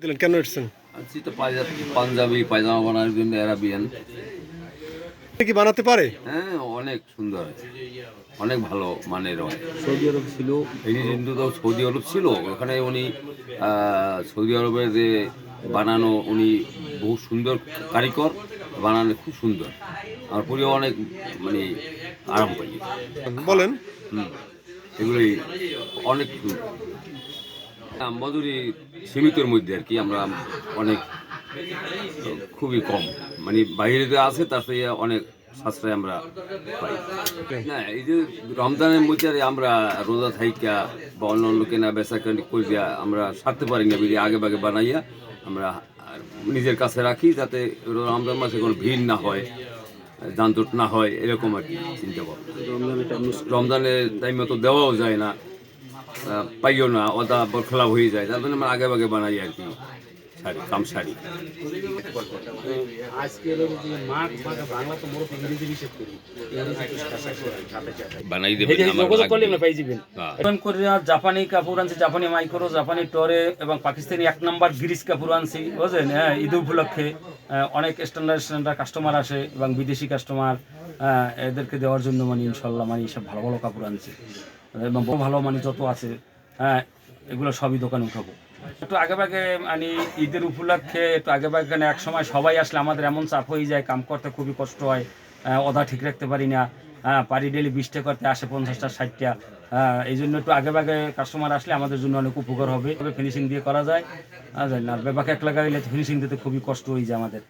দিলেন কেন এসছেন? আছি তো পাঞ্জাবি পায়জামা বানানোর জন্য অ্যারাবিয়ান। কি বানাতে পারে? হ্যাঁ অনেক সুন্দর। অনেক ভালো মানের হয়। সৌদি আরব ছিল এই কিন্তু তো সৌদি আরব ছিল ওখানে উনি সৌদি আরবের যে বানানো উনি বহু সুন্দর কারিগর বানানো খুব সুন্দর। আর পরিবার অনেক মানে আরাম পাই বলেন এগুলি অনেক মজুরি সীমিতর মধ্যে আর কি আমরা অনেক খুবই কম। মানে বাইরে যে আছে তার থেকে অনেক সাশ্রয় আমরা পাই। না এই যে রমজানের মধ্যে আমরা রোজা থাইকা বা অন্য অন্য কেনা বেচা কেনা করিয়া আমরা সারতে পারি না বিধি আগে বাগে বানাইয়া আমরা আর নিজের কাছে রাখি যাতে রমজান মাসে কোনো ভিড় না হয় যানজট না হয় এরকম আর কি চিন্তা ভাবনা রমজানের টাইম মতো দেওয়াও যায় না। পাইও না ওটা বরখলাপ হয়ে যায়। তার জন্য আমরা আগে বাগে বানাই আর কি শাড়ি কাম শাড়ি বানাই হ্যাঁ। জাপানি কাপড় আনছে জাপানি মাইক্রো জাপানি টরে এবং পাকিস্তানি এক নম্বর গ্রিস কাপড় আনছি বুঝলেন? হ্যাঁ ঈদ উপলক্ষে অনেক স্ট্যান্ডার্ড স্ট্যান্ডার্ড কাস্টমার আসে এবং বিদেশি কাস্টমার এদেরকে দেওয়ার জন্য মানে ইনশাল্লাহ মানে সব ভালো ভালো কাপড় আনছি। ভালো মানে যত আছে হ্যাঁ এগুলো সবই দোকানে উঠাবো। একটু আগে মানে ঈদের উপলক্ষে একটু আগে কেন এক সময় সবাই আসলে আমাদের এমন চাপ হয়ে যায়, কাম করতে খুবই কষ্ট হয় অধা ঠিক রাখতে পারি না হ্যাঁ পারি ডেলি বিশটা করতে আসে পঞ্চাশটা, ষাটটা হ্যাঁ এই জন্য একটু আগে কাস্টমার আসলে আমাদের জন্য অনেক উপকার হবে। ফিনিশিং দিয়ে করা যায় আর জানি না বেবাকে এক লাগাইলে ফিনিশিং দিতে খুবই কষ্ট হয়ে যায় আমাদের।